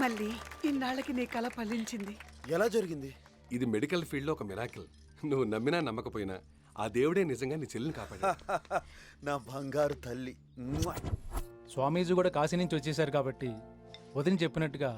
మళ్ళీ ఇన్నాళ్ళకి నీ కల ఫలించింది. ఎలా జరిగింది? ఇది మెడికల్ ఫీల్డ్లో ఒక మిరాకిల్. నువ్వు నమ్మినా నమ్మకపోయినా ఆ దేవుడే నిజంగా నీ చెల్లిని కాపాడా నా బంగారు తల్లి! స్వామీజీ కూడా కాశీ నుంచి వచ్చేసారు కాబట్టి వదిన చెప్పినట్టుగా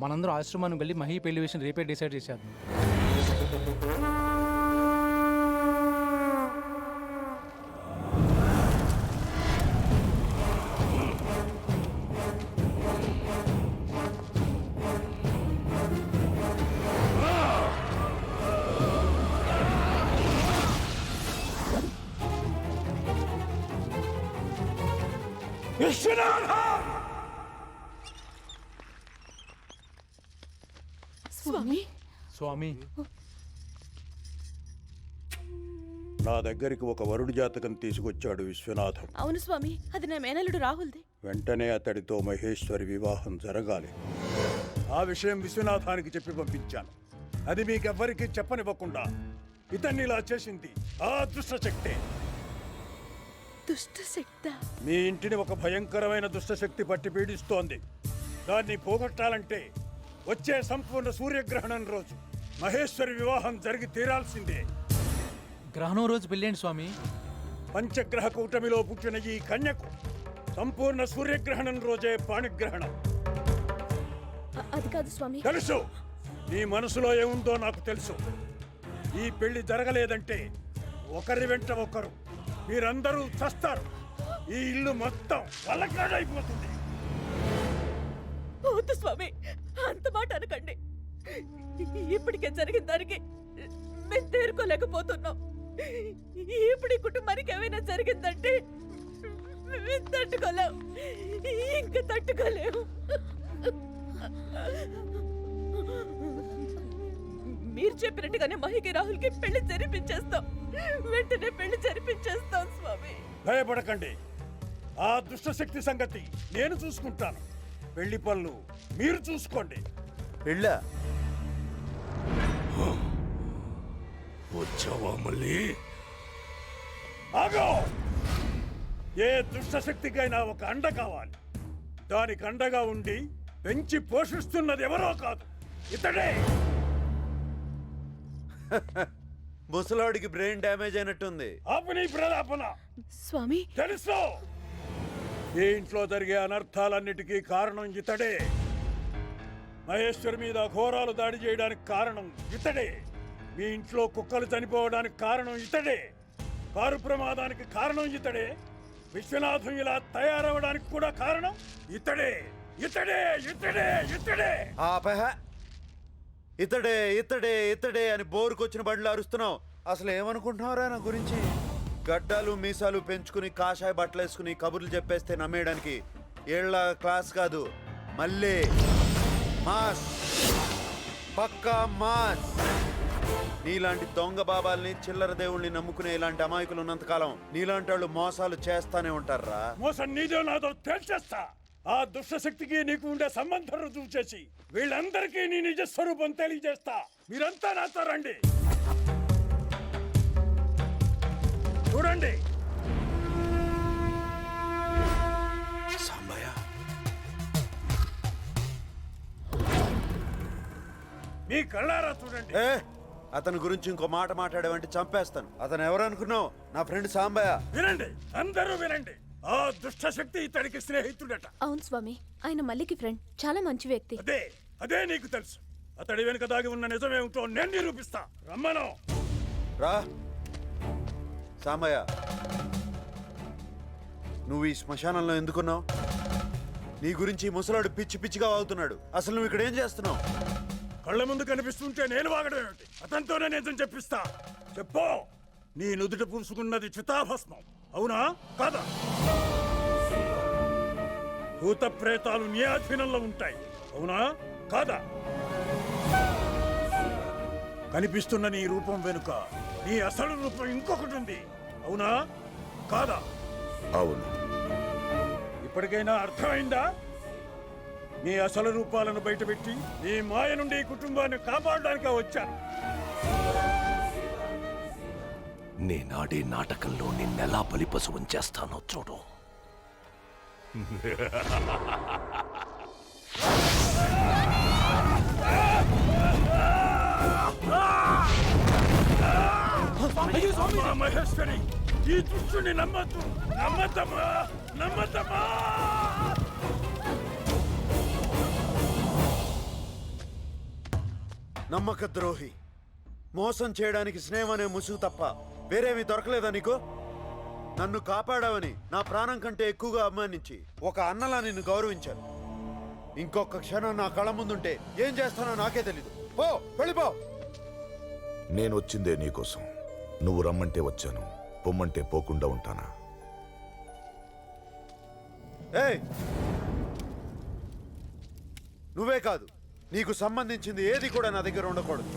మనందరం ఆశ్రమానికి వెళ్ళి మహీ పెళ్ళి విషయం రేపే డిసైడ్ చేసేద్దాం. స్వామి? స్వామి. నా దగ్గరికి ఒక వరుడు జాతకం తీసుకొచ్చాడు విశ్వనాథం. అవును స్వామి అది నా మేనల్లుడు రాహుల్ది. వెంటనే అతడితో మహేశ్వరి వివాహం జరగాలి. ఆ విషయం విశ్వనాథానికి చెప్పి పంపించాను. అది మీకెవ్వరికీ చెప్పనివ్వకుండా ఇతన్ని ఇలా చేసింది ఆ దుష్టశక్తే. దుష్ట శక్త మీ ఇంటిని ఒక భయంకరమైన దుష్టశక్తి పట్టి పీడిస్తోంది. దాన్ని పోగొట్టాలంటే వచ్చే సంపూర్ణ సూర్యగ్రహణం రోజు. మహేశ్వరి వివాహం జరిగి తీరాల్సిందే. గ్రహణం రోజు పెళ్ళేంటి స్వామి? పంచగ్రహ కూటమిలో పుట్టిన ఈ కన్యకు సంపూర్ణ సూర్యగ్రహణం రోజే పాణిగ్రహణం అది కాదు స్వామి. తెలుసు. నీ మనసులో ఏముందో నాకు తెలుసు. ఈ పెళ్ళి జరగలేదంటే ఒకరి వెంట ఒకరు మీరందరూ చస్తారు. ఈ ఇల్లు మొత్తం వల్లకాడైపోతుంది వద్దు స్వామి అంత మాట అనకండి. ఇప్పటికే జరిగిన దానికి మేము తేరుకోలేకపోతున్నాం. ఇప్పుడు ఈ కుటుంబానికి ఏమైనా జరిగిందంటే మేము తట్టుకోలేం. ఇంకా తట్టుకోలేము. మీరు చెప్పినట్టుగానే మహికి రాహుల్కి పెళ్ళి జరిపించేస్తాం. వెంటనే పెళ్ళి జరిపించేస్తాం స్వామి. భయపడకండి. ఆ దుష్టశక్తి సంగతి నేను చూసుకుంటాను. పెళ్ళి పనులు మీరు చూసుకోండి. పెళ్ళా? వచ్చావా మళ్ళీ? ఆగో! ఏ దుష్టశక్తికైనా ఒక అండ కావాలి. దానికి అండగా ఉండి పెంచి పోషిస్తున్నది ఎవరో కాదు. ఇతడే! ముసలాడికి బ్రెయిన్ డ్యామేజ్ అయినట్టుంది. ఆపని ప్రలాపన. స్వామి. తెలుసు. ఈ ఇంట్లో జరిగే అనర్థాలన్నిటికీ కారణం ఇతడే. మహేశ్వరి మీద ఘోరాలు దాడి చేయడానికి కారణం ఇతడే. మీ ఇంట్లో కుక్కలు చనిపోవడానికి కారణం ఇతడే. కారు ప్రమాదానికి కారణం ఇతడే. విశ్వనాథం ఇలా తయారవడానికి కూడా కారణం ఇతడే. ఇతడే ఇతడే ఇతడే. ఆపహ. ఇతడే ఇతడే ఇతడే అని బోరుకొచ్చిన బండ్లు అరుస్తున్నావు. అసలు ఏమనుకుంటున్నావురా నా గురించి? గడ్డాలు మీసాలు పెంచుకుని కాషాయ బట్టలు వేసుకుని కబుర్లు చెప్పేస్తే నమ్మేయడానికి ఏళ్ళ క్లాస్ కాదు. మళ్ళీ మాస్. పక్కా మాస్. నీలాంటి దొంగ బాబాల్ని చిల్లర దేవుళ్ళని నమ్ముకునే ఇలాంటి అమాయకులు ఉన్నంతకాలం నీలాంటి వాళ్ళు మోసాలు చేస్తానే ఉంటారా మోసం నీదో నాదో తెలిసేస్తా ఆ దుష్టశక్తికి నీకు ఉండే సంబంధం రుజువు చేసి వీళ్ళందరికీ నీ నిజ స్వరూపం తెలియజేస్తా. మీరంతా నాతో రండి. చూడండి. మీ కళ్ళారా చూడండి. అతని గురించి ఇంకో మాట మాట్లాడేవంటే చంపేస్తాను. అతను ఎవరు అనుకున్నావు నా ఫ్రెండ్ సాంబయ్య. వినండి. అందరూ వినండి. ఆ దుష్టశక్తి ఇతడికి స్నేహితుడట. అవును స్వామి ఆయన మల్లికి ఫ్రెండ్ చాలా మంచి వ్యక్తి. అదే అదే నీకు తెలుసు. అతడి వెనుక దాగి ఉన్న నిజమేమిటో నేను నిరూపిస్తా. రమ్మను. రా. సాంబయ్య నువ్వు ఈ శ్మశానంలో ఎందుకున్నావు? నీ గురించి ఈ ముసలాడు పిచ్చి పిచ్చిగా వాగుతున్నాడు. అసలు నువ్వు ఇక్కడ ఏం చేస్తున్నావు? కళ్ళ ముందు కనిపిస్తుంటే నేను వాగడం ఏమిటి? అతనితోనే నిజం చెప్పిస్తా. చెప్పు. నీ నుదుట పూసుకున్నది చితాభస్మం. అవునా? కాదా? భూత ప్రేతాలు నీ అధీనంలో ఉంటాయి. అవునా? కాదా? కనిపిస్తున్న నీ రూపం వెనుక నీ అసలు రూపం ఇంకొకటి ఉంది. అవునా? కాదా? అవును. ఇప్పటికైనా అర్థమైందా? నీ అసలు రూపాలను బయటపెట్టి నీ మాయ నుండి ఈ కుటుంబాన్ని కాపాడడానికి వచ్చాను నేనాడే నాటకంలో నిన్నెలా బలిపశువం చేస్తానో చూడు. మహేశ్వరి ఈ దుష్టుని నమ్మద్దు నమ్మద్దమ్మా నమ్మద్దమ్మా నమ్మక ద్రోహి. మోసం చేయడానికి స్నేహం అనే ముసుగు తప్ప వేరేవి దొరకలేదా నీకు? నన్ను కాపాడావని నా ప్రాణం కంటే ఎక్కువగా అభిమానించి ఒక అన్నలా నిన్ను గౌరవించాను. ఇంకొక క్షణం నా కళ్ళ ముందుంటే ఏం చేస్తానో నాకే తెలీదు. పో వెళ్ళిపో నేను వచ్చిందే నీకోసం. నువ్వు రమ్మంటే వచ్చాను పొమ్మంటే పోకుండా ఉంటానా? ఏయ్! నువ్వే కాదు నీకు సంబంధించింది ఏది కూడా నా దగ్గర ఉండకూడదు.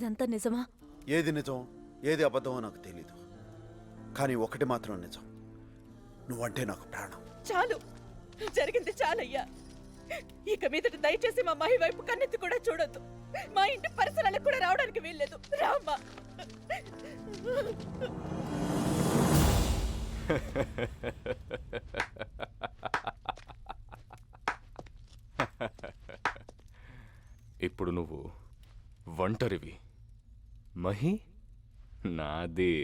ఇదంతా నిజమా? ఏది నిజం ఏది అబద్ధమో నాకు తెలీదు. కానీ ఒకటి మాత్రం నిజం. నువ్వంటే నాకు ప్రాణం. చాలు. జరిగింది చాలయ్యా. ఇక మీదట దయచేసి మా మహి వైపు కన్నెత్తి కూడా చూడొద్దు. మా ఇంటి పరిసరాలకు కూడా రావడానికి వీల్లేదు. రామ్మా. ఇప్పుడు నువ్వు ఒంటరివి. మహి నాదే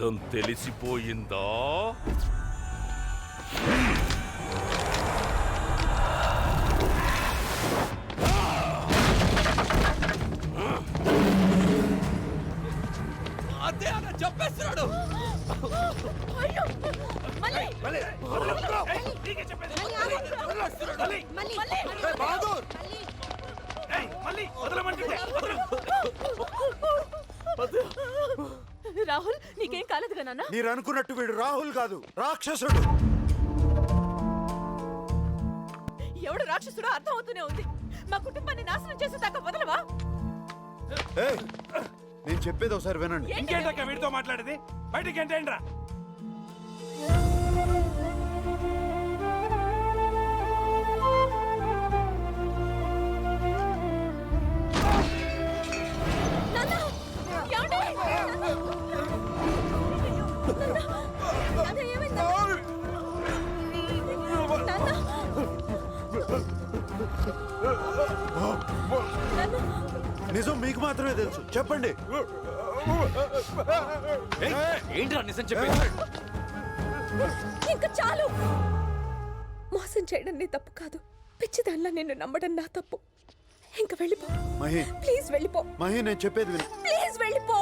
నిజం తెలిసిపోయిందా? రాహుల్ నీకేం కాలేదుగా నాన్న? మీరు అనుకున్నట్టు వీడు రాహుల్ కాదు రాక్షసుడు. ఎవడు రాక్షసుడో అర్థం అవుతూనే ఉంది. మా కుటుంబాన్ని నాశనం చేసేదాకా వదలవా? ఏయ్, నేను చెప్పేది ఒకసారి వినండి. ఏంటి ఇంకేంటక్క వీడితో మాట్లాడేది? బయటికి ఏంటేంట్రా మాత్రమే తెలుసు. చెప్పండి. ఏంట్రా నిజం చెప్పి ఇంకా చాలు. మోసం చేయడం నీ తప్పు కాదు. పిచ్చిదానిలా నిన్ను నమ్మడం నా తప్పు. ఇంకా వెళ్ళిపో. మహి. ప్లీజ్ వెళ్ళిపో. మహి నేను చెప్పేది విను. ప్లీజ్ వెళ్ళిపో.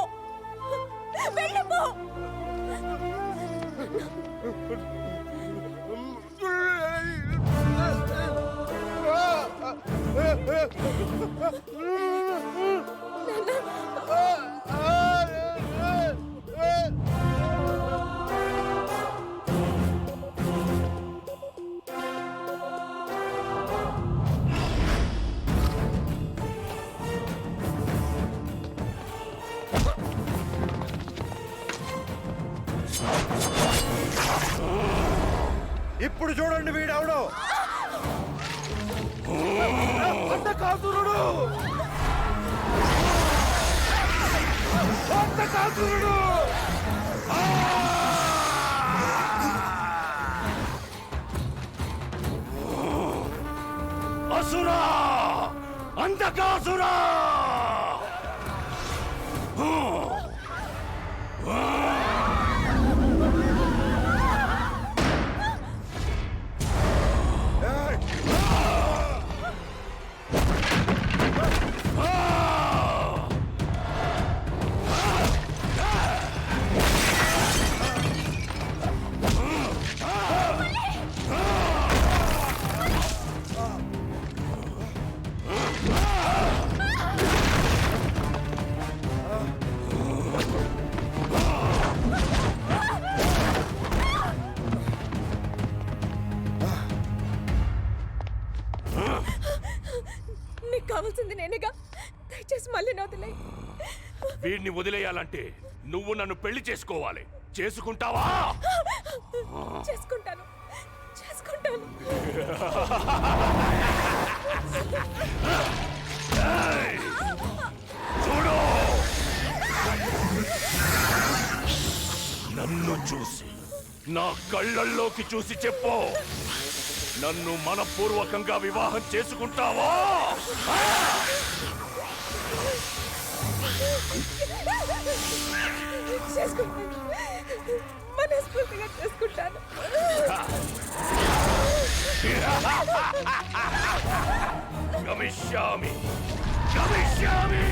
వెళ్ళిపో. ఇప్పుడు చూడండి వీడవడు. అడ్డకాసురుడు అంతకాసురుడు అసురా! అంతకాసురా వీడిని వదిలేయాలంటే నువ్వు నన్ను పెళ్ళి చేసుకోవాలి. చేసుకుంటావా? చేసుకుంటాను. చేసుకుంటాను. చూడు. నన్ను చూసి నా కళ్ళల్లోకి చూసి చెప్పు. నన్ను మనపూర్వకంగా వివాహం చేసుకుంటావా? చేసుకుంటాను మనస్ఫూర్తిగా చేసుకుంటాను గమిష్యామి గమిష్యామి